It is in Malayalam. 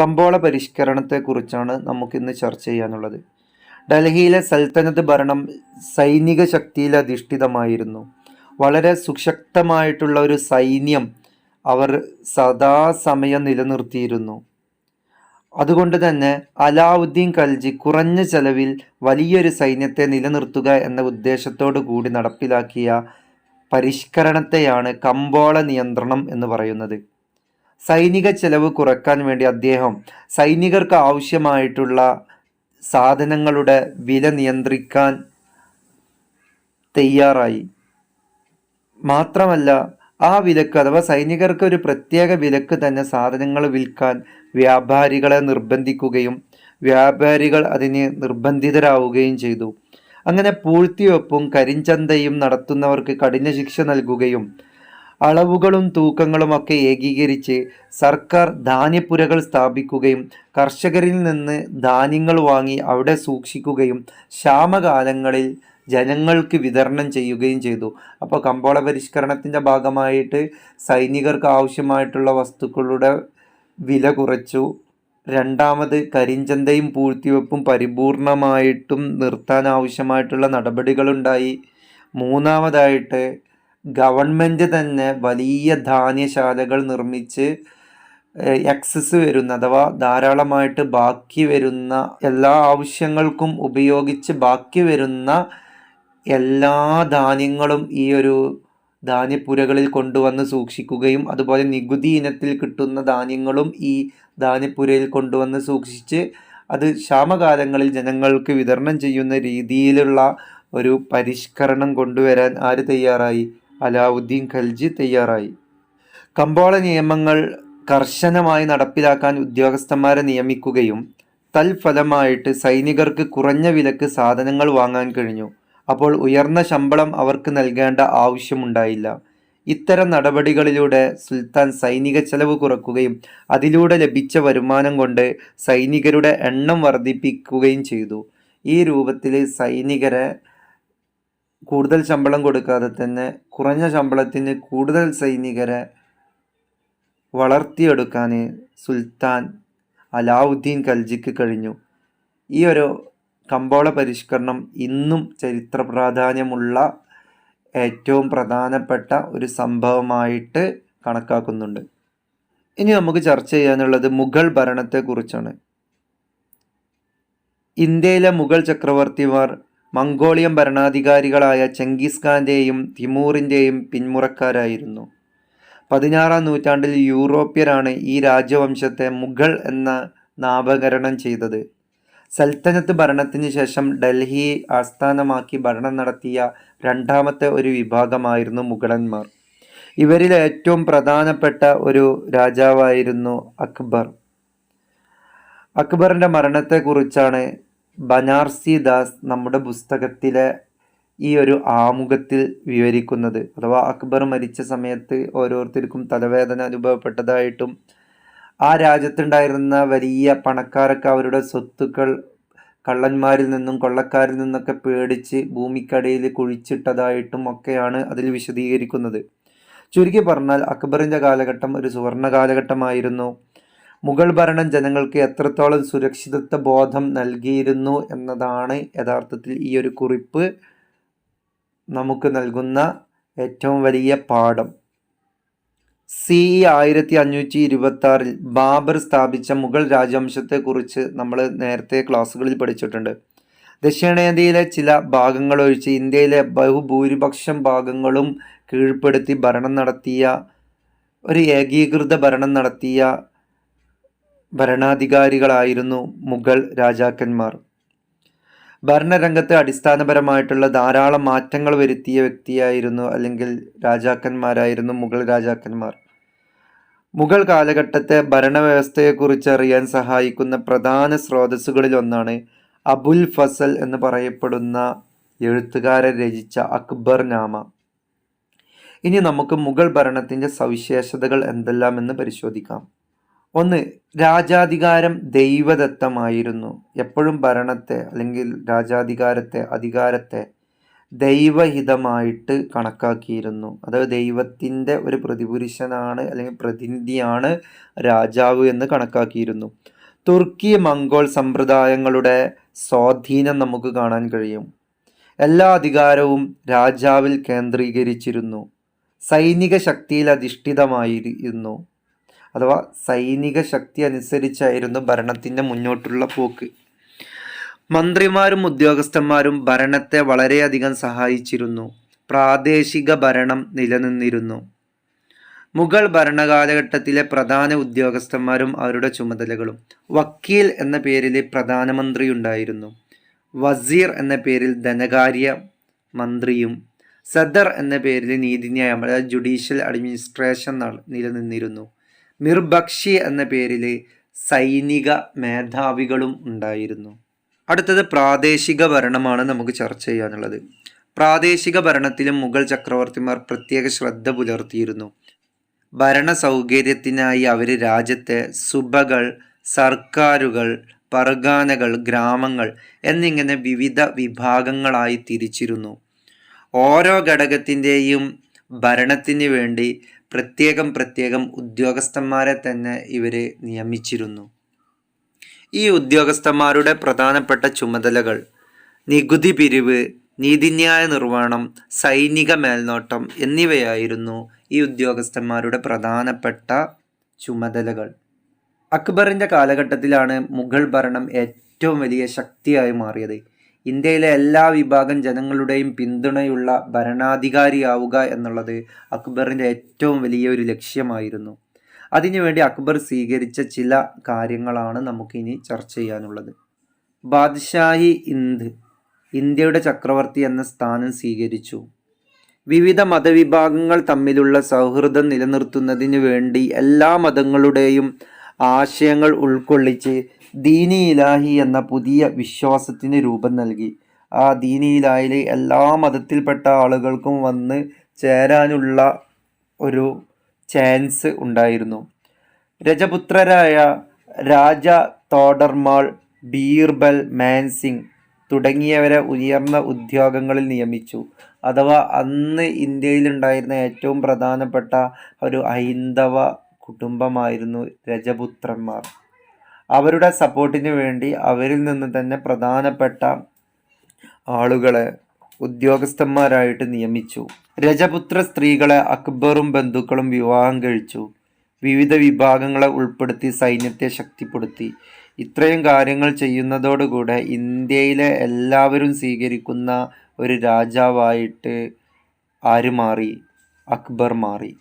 കമ്പോള പരിഷ്കരണത്തെക്കുറിച്ചാണ് നമുക്കിന്ന് ചർച്ച ചെയ്യാനുള്ളത്. ഡൽഹിയിലെ സൽത്തനത്ത് ഭരണം സൈനിക ശക്തിയിൽ അധിഷ്ഠിതമായിരുന്നു. വളരെ സുശക്തമായിട്ടുള്ള ഒരു സൈന്യം അവർ സദാസമയം നിലനിർത്തിയിരുന്നു. അതുകൊണ്ട് തന്നെ അലാവുദ്ദീൻ ഖൽജി കുറഞ്ഞ ചെലവിൽ വലിയൊരു സൈന്യത്തെ നിലനിർത്തുക എന്ന ഉദ്ദേശത്തോടു കൂടി നടപ്പിലാക്കിയ പരിഷ്കരണത്തെയാണ് കമ്പോള നിയന്ത്രണം എന്ന് പറയുന്നത്. സൈനിക ചെലവ് കുറയ്ക്കാൻ വേണ്ടി അദ്ദേഹം സൈനികർക്ക് ആവശ്യമായിട്ടുള്ള സാധനങ്ങളുടെ വില നിയന്ത്രിക്കാൻ തയ്യാറായി. മാത്രമല്ല ആ വിലക്ക് അഥവാ സൈനികർക്ക് ഒരു പ്രത്യേക വിലക്ക് തന്നെ സാധനങ്ങൾ വിൽക്കാൻ വ്യാപാരികളെ നിർബന്ധിക്കുകയും വ്യാപാരികൾ അതിന് നിർബന്ധിതരാവുകയും ചെയ്തു. അങ്ങനെ പൂഴ്ത്തിവെപ്പും കരിഞ്ചന്തയും നടത്തുന്നവർക്ക് കഠിന ശിക്ഷ നൽകുകയും അളവുകളും തൂക്കങ്ങളും ഒക്കെ ഏകീകരിച്ച് സർക്കാർ ധാന്യപ്പുരകൾ സ്ഥാപിക്കുകയും കർഷകരിൽ നിന്ന് ധാന്യങ്ങൾ വാങ്ങി അവിടെ സൂക്ഷിക്കുകയും ക്ഷാമകാലങ്ങളിൽ ജനങ്ങൾക്ക് വിതരണം ചെയ്യുകയും ചെയ്തു. അപ്പോൾ കമ്പോള പരിഷ്കരണത്തിന്റെ ഭാഗമായിട്ട് സൈനികർക്ക് ആവശ്യമായിട്ടുള്ള വസ്തുക്കളുടെ വില കുറച്ചു. രണ്ടാമത് കരിഞ്ചന്തയും പൂഴ്ത്തിവെപ്പും പരിപൂർണമായിട്ടും നിർത്താൻ ആവശ്യമായിട്ടുള്ള നടപടികളുണ്ടായി. മൂന്നാമതായിട്ട് ഗവൺമെന്റ് തന്നെ വലിയ ധാന്യശാലകൾ നിർമ്മിച്ച് എക്സസ് വരുന്ന അഥവാ ധാരാളമായിട്ട് ബാക്കി വരുന്ന എല്ലാ ആവശ്യങ്ങൾക്കും ഉപയോഗിച്ച് ബാക്കി വരുന്ന എല്ലാ ധാന്യങ്ങളും ഈ ഒരു ധാന്യപ്പുരകളിൽ കൊണ്ടുവന്ന് സൂക്ഷിക്കുകയും അതുപോലെ നികുതി ഇനത്തിൽ കിട്ടുന്ന ധാന്യങ്ങളും ഈ ധാന്യപ്പുരയിൽ കൊണ്ടുവന്ന് സൂക്ഷിച്ച് അത് ക്ഷാമകാലങ്ങളിൽ ജനങ്ങൾക്ക് വിതരണം ചെയ്യുന്ന രീതിയിലുള്ള ഒരു പരിഷ്കരണം കൊണ്ടുവരാൻ ആര് തയ്യാറായി? അലാവുദ്ദീൻ ഖൽജി തയ്യാറായി. കമ്പോള നിയമങ്ങൾ കർശനമായി നടപ്പിലാക്കാൻ ഉദ്യോഗസ്ഥന്മാരെ നിയമിക്കുകയും തൽഫലമായിട്ട് സൈനികർക്ക് കുറഞ്ഞ വിലക്ക് സാധനങ്ങൾ വാങ്ങാൻ കഴിഞ്ഞു. അപ്പോൾ ഉയർന്ന ശമ്പളം അവർക്ക് നൽകേണ്ട ആവശ്യമുണ്ടായില്ല. ഇത്തരം നടപടികളിലൂടെ സുൽത്താൻ സൈനിക ചെലവ് കുറക്കുകയും അതിലൂടെ ലഭിച്ച വരുമാനം കൊണ്ട് സൈനികരുടെ എണ്ണം വർദ്ധിപ്പിക്കുകയും ചെയ്തു. ഈ രൂപത്തിൽ സൈനികരെ കൂടുതൽ ശമ്പളം കൊടുക്കാതെ തന്നെ കുറഞ്ഞ ശമ്പളത്തിന് കൂടുതൽ സൈനികരെ വളർത്തിയെടുക്കാൻ സുൽത്താൻ അലാവുദ്ദീൻ ഖൽജിക്ക് കഴിഞ്ഞു. ഈ ഒരു കമ്പോള പരിഷ്കരണം ഇന്നും ചരിത്ര പ്രാധാന്യമുള്ള ഏറ്റവും പ്രധാനപ്പെട്ട ഒരു സംഭവമായിട്ട് കണക്കാക്കുന്നുണ്ട്. ഇനി നമുക്ക് ചർച്ച ചെയ്യാനുള്ളത് മുഗൾ ഭരണത്തെക്കുറിച്ചാണ്. ഇന്ത്യയിലെ മുഗൾ ചക്രവർത്തിമാർ മംഗോളിയൻ ഭരണാധികാരികളായ ചെങ്കിസ് ഖാന്റെയും തിമൂറിന്റെയും പിന്മുറക്കാരായിരുന്നു. പതിനാറാം നൂറ്റാണ്ടിൽ യൂറോപ്യരാണ് ഈ രാജവംശത്തെ മുഗൾ എന്ന നാമകരണം ചെയ്തത്. സൽത്തനത്ത് ഭരണത്തിന് ശേഷം ഡൽഹി ആസ്ഥാനമാക്കി ഭരണം നടത്തിയ രണ്ടാമത്തെ ഒരു വിഭാഗമായിരുന്നു മുഗളന്മാർ. ഇവരിൽ ഏറ്റവും പ്രധാനപ്പെട്ട ഒരു രാജാവായിരുന്നു അക്ബർ. അക്ബറിന്റെ മരണത്തെക്കുറിച്ചാണ് ബനാർസി ദാസ് നമ്മുടെ പുസ്തകത്തിലെ ഈ ഒരു ആമുഖത്തിൽ വിവരിക്കുന്നത്. അഥവാ അക്ബർ മരിച്ച സമയത്ത് ഓരോരുത്തർക്കും തലവേദന അനുഭവപ്പെട്ടതായിട്ടും ആ രാജ്യത്തുണ്ടായിരുന്ന വലിയ പണക്കാരൊക്കെ അവരുടെ സ്വത്തുക്കൾ കള്ളന്മാരിൽ നിന്നും കൊള്ളക്കാരിൽ നിന്നൊക്കെ പേടിച്ച് ഭൂമിക്കടിയിൽ കുഴിച്ചിട്ടതായിട്ടും ഒക്കെയാണ് അതിൽ വിശദീകരിക്കുന്നത്. ചുരുക്കി പറഞ്ഞാൽ അക്ബറിന്റെ കാലഘട്ടം ഒരു സുവർണ കാലഘട്ടമായിരുന്നു. മുഗൾ ഭരണം ജനങ്ങൾക്ക് എത്രത്തോളം സുരക്ഷിതത്വ ബോധം നൽകിയിരുന്നു എന്നതാണ് യഥാർത്ഥത്തിൽ ഈ ഒരു കുറിപ്പ് നമുക്ക് നൽകുന്ന ഏറ്റവും വലിയ പാഠം. സി ആയിരത്തി അഞ്ഞൂറ്റി ഇരുപത്തി ആറിൽ ബാബർ സ്ഥാപിച്ച മുഗൾ രാജവംശത്തെക്കുറിച്ച് നമ്മൾ നേരത്തെ ക്ലാസ്സുകളിൽ പഠിച്ചിട്ടുണ്ട്. ദക്ഷിണേന്ത്യയിലെ ചില ഭാഗങ്ങൾ ഒഴിച്ച് ഇന്ത്യയിലെ ബഹുഭൂരിപക്ഷം ഭാഗങ്ങളും കീഴ്പ്പെടുത്തി ഭരണം നടത്തിയ ഒരു ഏകീകൃത ഭരണം നടത്തിയ ഭരണാധികാരികളായിരുന്നു മുഗൾ രാജാക്കന്മാർ. ഭരണരംഗത്ത് അടിസ്ഥാനപരമായിട്ടുള്ള ധാരാളം മാറ്റങ്ങൾ വരുത്തിയ വ്യക്തിയായിരുന്നു അല്ലെങ്കിൽ രാജാക്കന്മാരായിരുന്നു മുഗൾ രാജാക്കന്മാർ. മുഗൾ കാലഘട്ടത്തെ ഭരണവ്യവസ്ഥയെക്കുറിച്ച് അറിയാൻ സഹായിക്കുന്ന പ്രധാന സ്രോതസ്സുകളിൽ ഒന്നാണ് അബുൽ ഫസൽ എന്ന് പറയപ്പെടുന്ന എഴുത്തുകാരൻ രചിച്ച അക്ബർ നാമ. ഇനി നമുക്ക് മുഗൾ ഭരണത്തിന്റെ സവിശേഷതകൾ എന്തെല്ലാമെന്ന് പരിശോധിക്കാം. ഒന്ന് രാജാധികാരം ദൈവദത്തമായിരുന്നു. എപ്പോഴും ഭരണത്തെ അല്ലെങ്കിൽ രാജാധികാരത്തെ അധികാരത്തെ ദൈവഹിതമായിട്ട് കണക്കാക്കിയിരുന്നു. അതായത് ദൈവത്തിന്റെ ഒരു പ്രതിപുരുഷനാണ് അല്ലെങ്കിൽ പ്രതിനിധിയാണ് രാജാവ് എന്ന് കണക്കാക്കിയിരുന്നു. തുർക്കി മംഗോൾ സമ്പ്രദായങ്ങളുടെ സ്വാധീനം നമുക്ക് കാണാൻ കഴിയും. എല്ലാ അധികാരവും രാജാവിൽ കേന്ദ്രീകരിച്ചിരുന്നു. സൈനിക ശക്തിയിൽ അധിഷ്ഠിതമായിരുന്നു. അഥവാ സൈനിക ശക്തി അനുസരിച്ചായിരുന്നു ഭരണത്തിന്റെ മുന്നോട്ടുള്ള പോക്ക്. മന്ത്രിമാരും ഉദ്യോഗസ്ഥന്മാരും ഭരണത്തെ വളരെയധികം സഹായിച്ചിരുന്നു. പ്രാദേശിക ഭരണം നിലനിന്നിരുന്നു. മുഗൾ ഭരണകാലഘട്ടത്തിലെ പ്രധാന ഉദ്യോഗസ്ഥന്മാരും അവരുടെ ചുമതലകളും. വക്കീൽ എന്ന പേരിൽ പ്രധാനമന്ത്രി ഉണ്ടായിരുന്നു വസീർ എന്ന പേരിൽ ധനകാര്യ മന്ത്രിയും. സദർ എന്ന പേരിൽ നീതിന്യായം അതായത് ജുഡീഷ്യൽ അഡ്മിനിസ്ട്രേഷൻ നിലനിന്നിരുന്നു. മിർബക്ഷി എന്ന പേരിൽ സൈനിക മേധാവികളും ഉണ്ടായിരുന്നു. അടുത്തത് പ്രാദേശിക ഭരണമാണ് നമുക്ക് ചർച്ച ചെയ്യാനുള്ളത്. പ്രാദേശിക ഭരണത്തിലും മുഗൾ ചക്രവർത്തിമാർ പ്രത്യേക ശ്രദ്ധ പുലർത്തിയിരുന്നു. ഭരണ സൗകര്യത്തിനായി അവർ രാജ്യത്തെ സുബകൾ സർക്കാരുകൾ പർഗാനകൾ ഗ്രാമങ്ങൾ എന്നിങ്ങനെ വിവിധ വിഭാഗങ്ങളായി തിരിച്ചിരുന്നു. ഓരോ ഘടകത്തിന്റെയും ഭരണത്തിന് വേണ്ടി പ്രത്യേകം പ്രത്യേകം ഉദ്യോഗസ്ഥന്മാരെ തന്നെ ഇവർ നിയമിച്ചിരുന്നു. ഈ ഉദ്യോഗസ്ഥന്മാരുടെ പ്രധാനപ്പെട്ട ചുമതലകൾ നികുതി പിരിവ് നീതിന്യായ നിർവഹണം സൈനിക മേൽനോട്ടം എന്നിവയായിരുന്നു ഈ ഉദ്യോഗസ്ഥന്മാരുടെ പ്രധാനപ്പെട്ട ചുമതലകൾ. അക്ബറിന്റെ കാലഘട്ടത്തിലാണ് മുഗൾ ഭരണം ഏറ്റവും വലിയ ശക്തിയായി മാറിയത്. ഇന്ത്യയിലെ എല്ലാ വിഭാഗം ജനങ്ങളുടെയും പിന്തുണയുള്ള ഭരണാധികാരിയാവുക എന്നുള്ളത് അക്ബറിന്റെ ഏറ്റവും വലിയൊരു ലക്ഷ്യമായിരുന്നു. അതിനുവേണ്ടി അക്ബർ സ്വീകരിച്ച ചില കാര്യങ്ങളാണ് നമുക്കിനി ചർച്ച ചെയ്യാനുള്ളത്. ബാദ്ഷാഹി ഇന്ത് ഇന്ത്യയുടെ ചക്രവർത്തി എന്ന സ്ഥാനം സ്വീകരിച്ചു. വിവിധ മതവിഭാഗങ്ങൾ തമ്മിലുള്ള സൗഹൃദം നിലനിർത്തുന്നതിന് വേണ്ടി എല്ലാ മതങ്ങളുടെയും ആശയങ്ങൾ ഉൾക്കൊള്ളിച്ച് ദീനി ഇലാഹി എന്ന പുതിയ വിശ്വാസത്തിന് രൂപം നൽകി. ആ ദീനി ഇലാഹിലെ എല്ലാ മതത്തിൽപ്പെട്ട ആളുകൾക്കും വന്ന് ചേരാനുള്ള ഒരു ചാൻസ് ഉണ്ടായിരുന്നു. രജപുത്രരായ രാജ തോഡർമാൾ ബീർബൽ മാൻസിംഗ് തുടങ്ങിയവരെ ഉയർന്ന ഉദ്യോഗങ്ങളിൽ നിയമിച്ചു. അഥവാ അന്ന് ഇന്ത്യയിലുണ്ടായിരുന്ന ഏറ്റവും പ്രധാനപ്പെട്ട ഒരു ഹൈന്ദവ കുടുംബമായിരുന്നു രജപുത്രന്മാർ. അവരുടെ സപ്പോർട്ടിന് വേണ്ടി അവരിൽ നിന്ന് തന്നെ പ്രധാനപ്പെട്ട ആളുകളെ ഉദ്യോഗസ്ഥന്മാരായിട്ട് നിയമിച്ചു. രജപുത്ര സ്ത്രീകളെ അക്ബറും ബന്ധുക്കളും വിവാഹം കഴിച്ചു. വിവിധ വിഭാഗങ്ങളെ ഉൾപ്പെടുത്തി സൈന്യത്തെ ശക്തിപ്പെടുത്തി. ഇത്രയും കാര്യങ്ങൾ ചെയ്യുന്നതോടുകൂടെ ഇന്ത്യയിലെ എല്ലാവരും സ്വീകരിക്കുന്ന ഒരു രാജാവായിട്ട് ആര് മാറി? അക്ബർ മാറി.